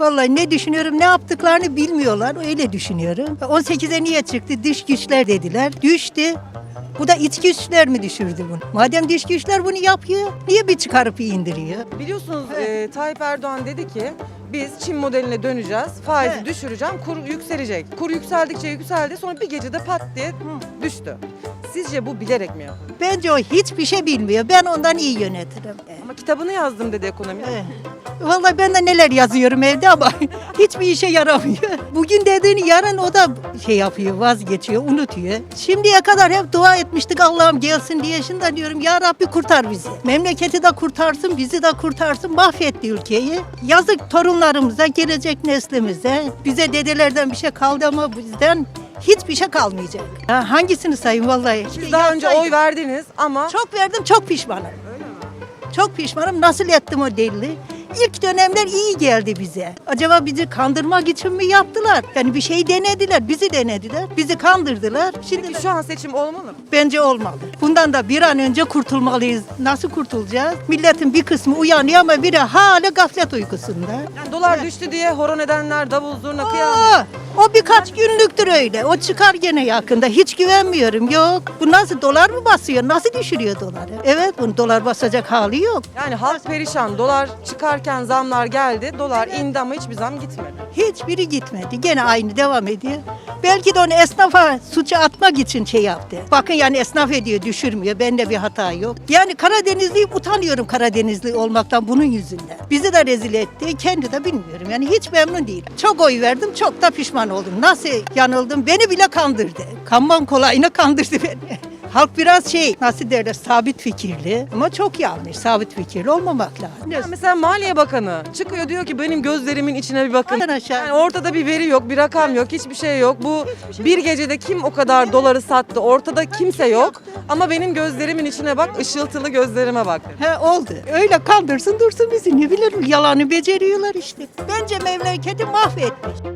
Vallahi ne düşünüyorum ne yaptıklarını bilmiyorlar öyle düşünüyorum. 18'e niye çıktı dış güçler dediler düştü. Bu da iç güçler mi düşürdü bunu? Madem dış güçler bunu yapıyor niye bir çıkarıp indiriyor? Biliyorsunuz e, Tayyip Erdoğan dedi ki biz Çin modeline döneceğiz, faizi Evet. düşüreceğim, kur yükselecek. Kur yükseldikçe yükseldi sonra bir gecede pat diye düştü. Sizce bu bilerek mi yaptı? Bence o hiçbir şey bilmiyor. Ben ondan iyi yönetirim. Ama kitabını yazdım dedi ekonomi. Eh, Vallahi ben de neler yazıyorum evde ama hiçbir işe yaramıyor. Bugün dediğini yarın o da şey yapıyor, vazgeçiyor, unutuyor. Şimdiye kadar hep dua etmiştik Allah'ım gelsin diye. Şimdi diyorum ya Rabbi kurtar bizi. Memleketi de kurtarsın, bizi de kurtarsın. Mahvetti ülkeyi. Yazık torunlarımıza, gelecek neslimize. Bize dedelerden bir şey kaldı ama bizden hiçbir şey kalmayacak. Ha, hangisini sayayım vallahi? Siz daha önce oy verdiniz ama Çok verdim, çok pişmanım. Çok pişmanım. Nasıl ettim o delili? İlk dönemler iyi geldi bize. Acaba bizi kandırmak için mi yaptılar? Yani bir şey denediler, bizi denediler, bizi kandırdılar. Şimdi Peki şu an seçim olmalı mı? bence olmalı. Bundan da bir an önce kurtulmalıyız. Nasıl kurtulacağız? Milletin bir kısmı uyanıyor ama biri hala gaflet uykusunda. Yani dolar düştü diye horon edenler, davul zurna kıyamet. O birkaç günlüktür öyle. O çıkar gene yakında. Hiç güvenmiyorum. Yok. Bu nasıl dolar mı basıyor? Nasıl düşürüyor doları? Evet, bunun dolar basacak hali yok. Yani halk perişan, dolar çıkarken zamlar geldi, dolar indi ama hiçbir zam gitmedi. Hiçbiri gitmedi. Gene aynı devam ediyor. Belki de onu esnafa suçu atmak için şey yaptı. Bakın yani esnaf ediyor, düşürmüyor. Bende bir hata yok. Yani Karadenizliyim, utanıyorum Karadenizli olmaktan bunun yüzünden. Bizi de rezil etti, kendi de bilmiyorum. Yani hiç memnun değil. Çok oy verdim, çok da pişman oldum. Nasıl yanıldım? Beni bile kandırdı. Kanman kolayına kandırdı beni. Halk biraz şey, nasıl derler, sabit fikirli. Ama çok yanlış, sabit fikirli olmamak lazım. Ya mesela Maliye Bakanı çıkıyor diyor ki benim gözlerimin içine bir bakın. Bakın aşağı. Yani ortada bir veri yok, bir rakam yok, hiçbir şey yok. Bu bir gecede kim o kadar doları sattı? Ortada kimse yok. Ama benim gözlerimin içine bak, ışıltılı gözlerime bak. He oldu. Öyle kandırsın dursun bizi. Ne bilir yalanı beceriyorlar işte. Bence memleketi mahvetmiş.